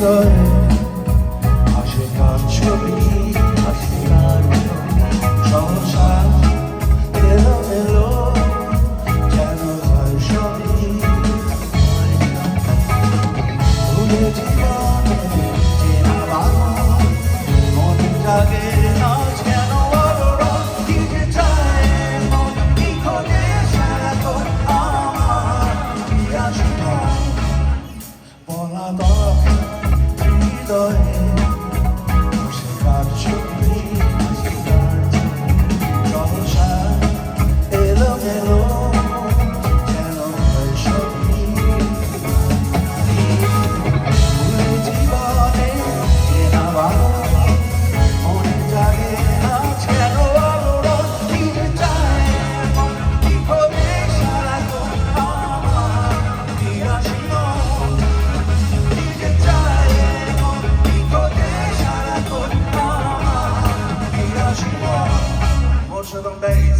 hৃদয় আসে তার ছবি, আসে তার ছবি সহসা এলো এলো, যেন হয় সবই ভুলে জীবনে যে আবার মন জাগে না Bye. estoy.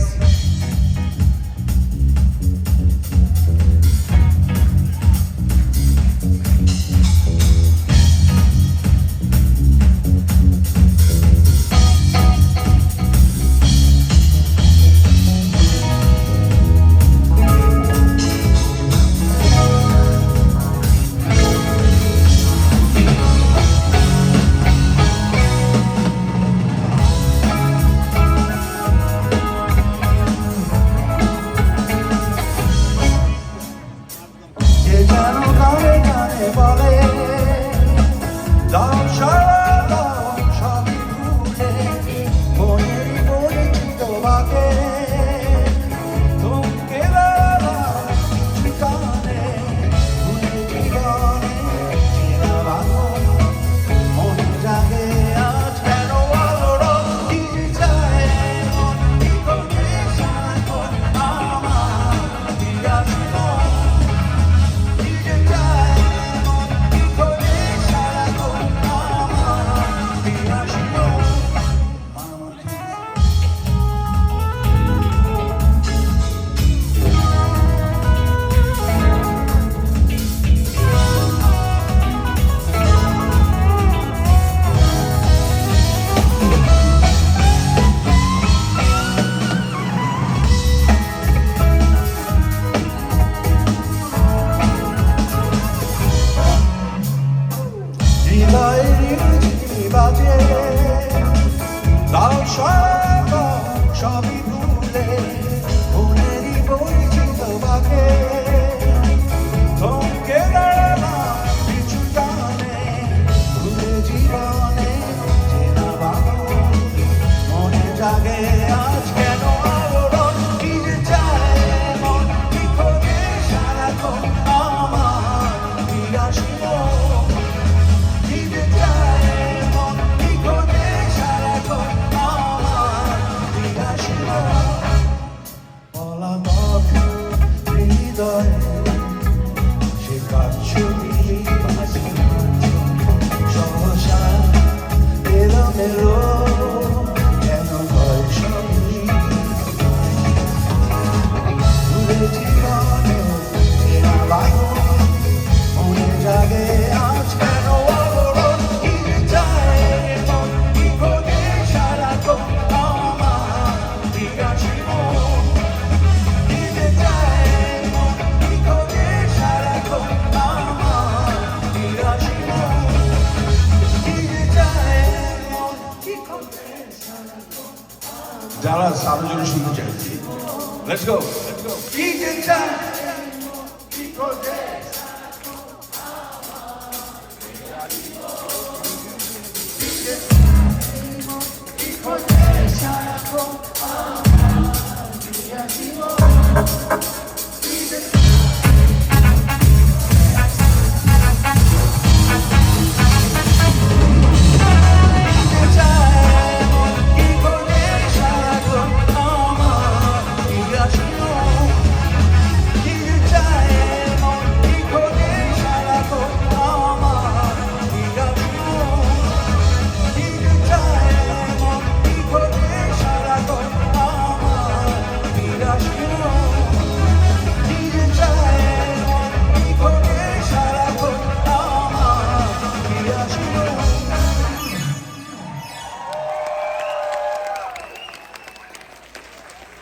Christ. বাজে। তার সব সবই Let's go. Let's go.